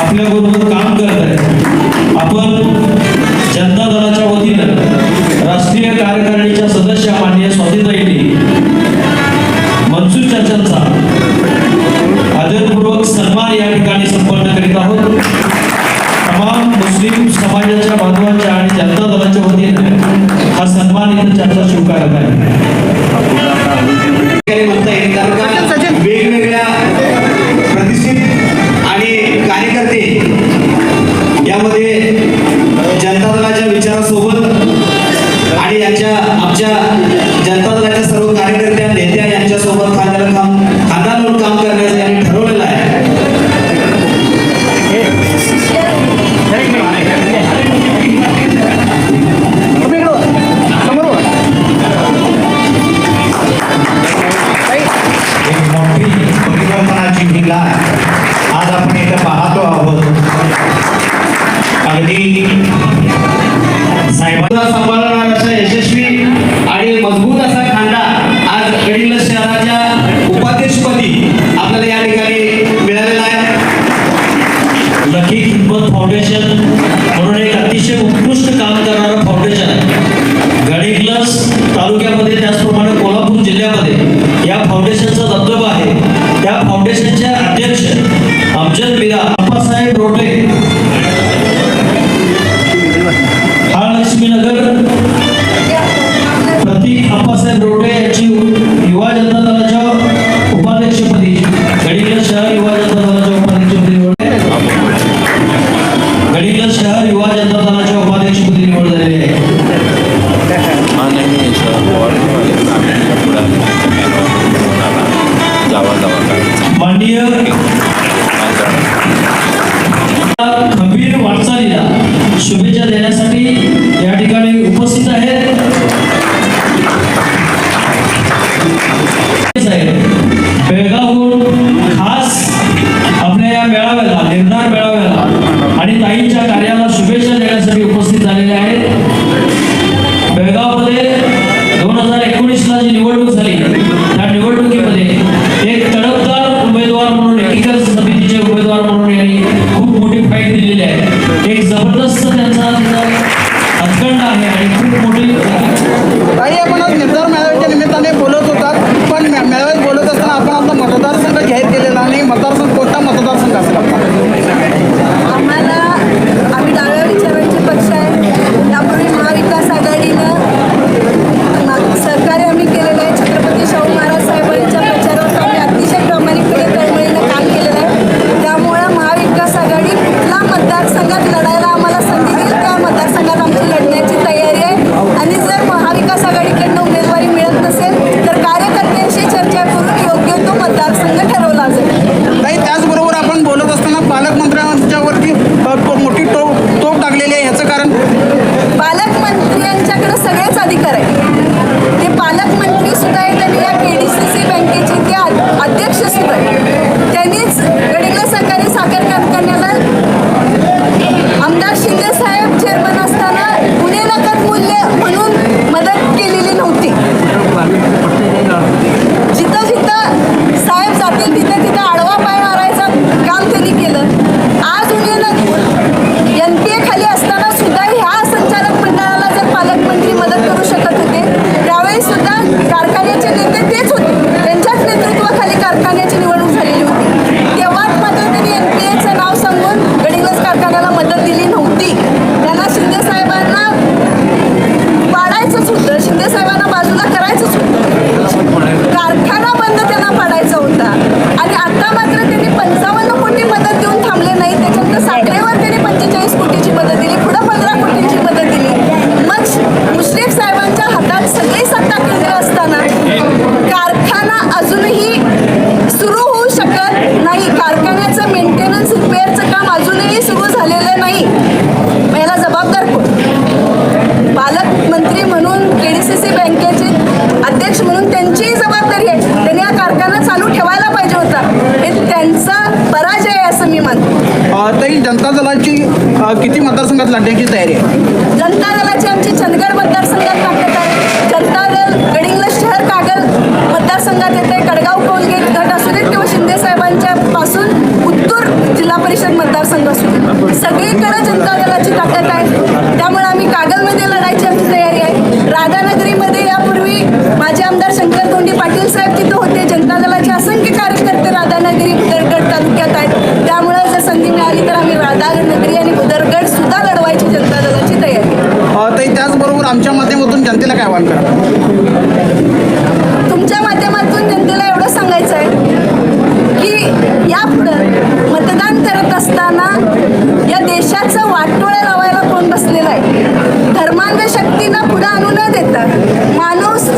आपल्याबरोबर काम करत आहे. आपण जनता दलाच्या वतीनं राष्ट्रीय कार्यकारिणीच्या सदस्य मान्य स्वातीताईंनी मनसूर चाचांचा आदरपूर्वक सन्मान या ठिकाणी संपन्न करीत आहोत. तमाम मुस्लिम समाजाच्या बांधवांच्या आणि जनता दलाच्या वतीनं हा सन्मान इथं चर्चा स्वीकारत आहे. आमच्या आमच्या फाउंडेशनचे अध्यक्ष अमजद मिरा अप्पासाहेब रोटे हा लक्ष्मीनगर प्रतीक अप्पासाहेब रोटे यांची युवा जनता शुभेच्छा देण्यासाठी नाही. मग जबाबदार कोण? पालकमंत्री म्हणून के डी सी सी बँकेचे अध्यक्ष म्हणून त्यांचीही जबाबदारी आहे. त्यांनी हा कारखाना चालू ठेवायला पाहिजे होता. हे त्यांचा पराजय आहे असं मी मानतो. जनता दलाची किती मतदारसंघात लढण्याची तयारी आहे? जनता दलाची आमची चंदगड माध्यमातून जनतेला काय आवाहन करा तुमच्या माध्यमातून जनतेला एवढं सांगायचं आहे की यापुढं मतदान करत असताना या देशाचं वाटोळे लावायला कोण बसलेलं आहे? धर्मांध शक्तींना पुढं आणू न देता माणूस